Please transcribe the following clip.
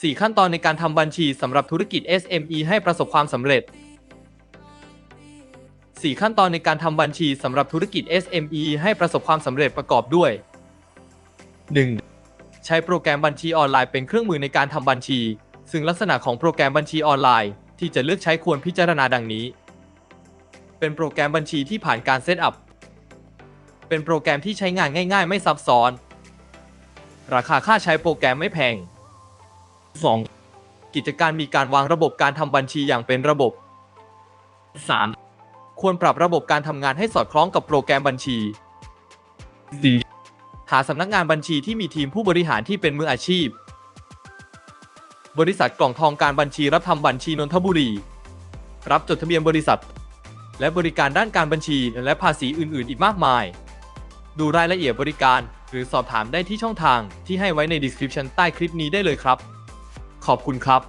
4 ขั้นตอนในการทำบัญชีสำหรับธุรกิจ SME ให้ประสบความสำเร็จ 4 ขั้นตอนในการทำบัญชีสำหรับธุรกิจ SME ให้ประสบความสำเร็จประกอบด้วย 1. ใช้โปรแกรมบัญชีออนไลน์เป็นเครื่องมือในการทำบัญชี ซึ่งลักษณะของโปรแกรมบัญชีออนไลน์ ที่จะเลือกใช้ควรพิจารณาดังนี้ เป็นโปรแกรมบัญชีที่ผ่านการเซตอัพ เป็นโปรแกรมที่ใช้งานง่าย ๆ ไม่ซับซ้อน ราคาค่าใช้โปรแกรมไม่แพง 2. กิจการมีการวางระบบการทำบัญชีอย่างเป็นระบบ 3. ควรปรับระบบการทำงานให้สอดคล้องกับโปรแกรมบัญชี 4. หาสำนักงานบัญชีที่มีทีมผู้บริหารที่เป็นมืออาชีพ บริษัทกล่องทองการบัญชีรับทำบัญชีนนทบุรี รับจดทะเบียนบริษัท และบริการด้านการบัญชีและภาษีอื่น ๆ อีกมากมาย ดูรายละเอียดบริการ หรือสอบถามได้ที่ช่องทางที่ให้ไว้ใน description ใต้คลิปนี้ได้เลยครับ ขอบคุณครับ